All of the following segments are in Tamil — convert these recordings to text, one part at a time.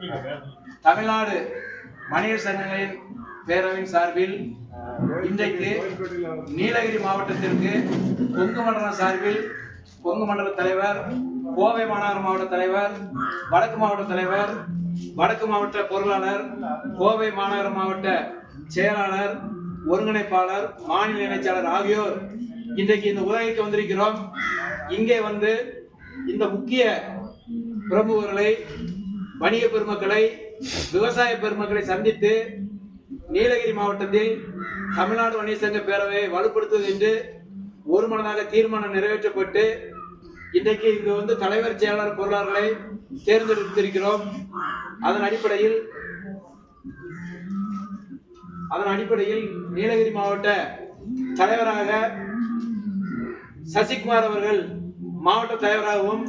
தமிழ்நாடு வணிகர் சங்கங்களின் பேரவையின் சார்பில் இன்றைக்கு நீலகிரி மாவட்டத்திற்கு கொங்கு மண்டலம் சார்பில் கொங்கு மண்டல தலைவர் கோவை மாநகர மாவட்ட தலைவர் வடக்கு மாவட்ட தலைவர் வடக்கு மாவட்ட பொருளாளர் கோவை மாநகர மாவட்ட செயலாளர் ஒருங்கிணைப்பாளர் மாநில இணைச்சாளர் ஆகியோர் இன்றைக்கு இந்த உதவிக்கு வந்திருக்கிறோம். இங்கே வந்து இந்த முக்கிய பிரமுகர்களை வணிக பெருமக்களை விவசாய பெருமக்களை சந்தித்து நீலகிரி மாவட்டத்தில் தமிழ்நாடு வணிக சங்க பேரவையை வலுப்படுத்துவது என்று ஒருமனதாக தீர்மானம் நிறைவேற்றப்பட்டு இன்றைக்கு இங்கு வந்து தலைவர் செயலாளர் பொருளாளர்களை தேர்ந்தெடுத்திருக்கிறோம். அதன் அடிப்படையில் அதன் அடிப்படையில் நீலகிரி மாவட்ட தலைவராக சசிகுமார் அவர்கள் மாவட்ட தலைவராகவும்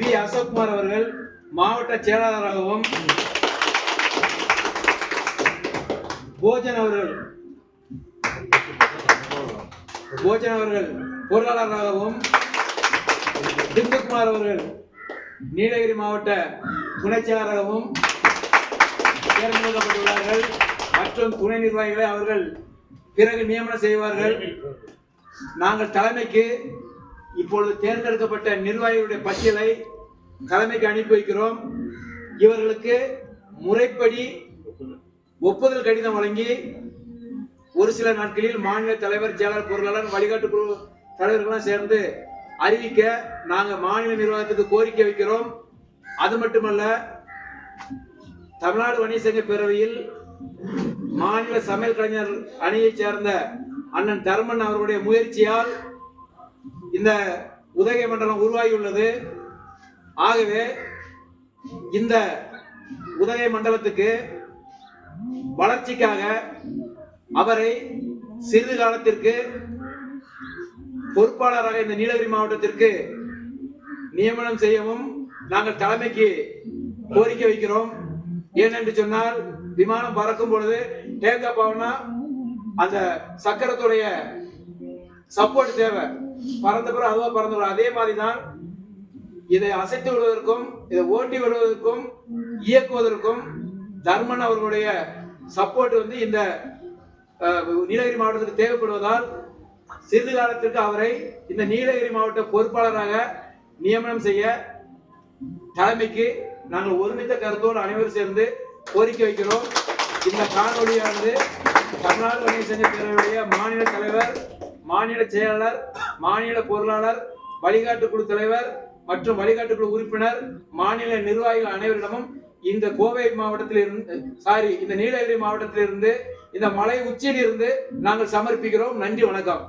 பி அசோக்குமார் அவர்கள் மாவட்ட செயலாளராகவும் போஜன் அவர்கள் போஜன் அவர்கள் பொருளாளராகவும் திண்டுக்குமார் அவர்கள் நீலகிரி மாவட்ட துணை செயலாளராகவும் தேர்ந்தெடுக்கப்பட்டுள்ளார்கள். மற்றும் துணை நிர்வாகிகளை அவர்கள் பிறகு நியமனம் செய்வார்கள். நாங்கள் தலைமைக்கு இப்பொழுது தேர்ந்தெடுக்கப்பட்ட நிர்வாகிகளுடைய பட்டியலை தலைமைக்கு அனுப்பி வைக்கிறோம். இவர்களுக்கு முறைப்படி ஒப்புதல் கடிதம் வழங்கி ஒரு சில நாட்களில் மாநில தலைவர் செயலர் பொருளாளர் வழிகாட்டு குழு தலைவர்கள்லாம் சேர்ந்து அறிவிக்க நாங்கள் மாநில நிர்வாகத்துக்கு கோரிக்கை வைக்கிறோம். அது மட்டுமல்ல தமிழ்நாடு வணிக சங்க பேரவையில் மாநில சமையல் கலைஞர் அணியைச் சேர்ந்த அண்ணன் தர்மன் அவருடைய முயற்சியால் இந்த உதகை மண்டலம் உருவாகியுள்ளது. ஆகவே இந்த உதகை மண்டலத்துக்கு வளர்ச்சிக்காக அவரை சிறிது காலத்திற்கு பொறுப்பாளராக இந்த நீலகிரி மாவட்டத்திற்கு நியமனம் செய்யவும் நாங்கள் தலைமைக்கு கோரிக்கை வைக்கிறோம். ஏனென்று சொன்னால் விமானம் பறக்கும் பொழுது டேக் அப் ஆகுனா அந்த சக்கரத்துடைய சப்போர்ட் தேவை. பறந்த பிறகு அதுவா பறந்து அதே மாதிரி தான் இதை அசைத்து விடுவதற்கும் இதை ஓட்டி விடுவதற்கும் இயக்குவதற்கும் தர்மன் அவர்களுடைய சப்போர்ட் வந்து இந்த நீலகிரி மாவட்டத்துக்கு தேவைப்படுவதால் சிறிது காலத்திற்கு அவரை இந்த நீலகிரி மாவட்ட பொறுப்பாளராக நியமனம் செய்ய தலைமைக்கு நாங்கள் ஒருமித்த கருத்தோடு அனைவரும் சேர்ந்து கோரிக்கை வைக்கிறோம். இந்த காணொலியானது தமிழ்நாடு வணிக சங்க பேரவையுடைய மாநில தலைவர் மாநில செயலாளர் மாநில பொருளாளர் வழிகாட்டு குழு தலைவர் மற்றும் வழிகாட்டு குழு உறுப்பினர் மாநில நிர்வாகிகள் அனைவரிடமும் இந்த கோவை மாவட்டத்தில் இருந்து சாரி இந்த நீலகிரி மாவட்டத்தில் இருந்து இந்த மலை உச்சியில் இருந்து நாங்கள் சமர்ப்பிக்கிறோம். நன்றி வணக்கம்.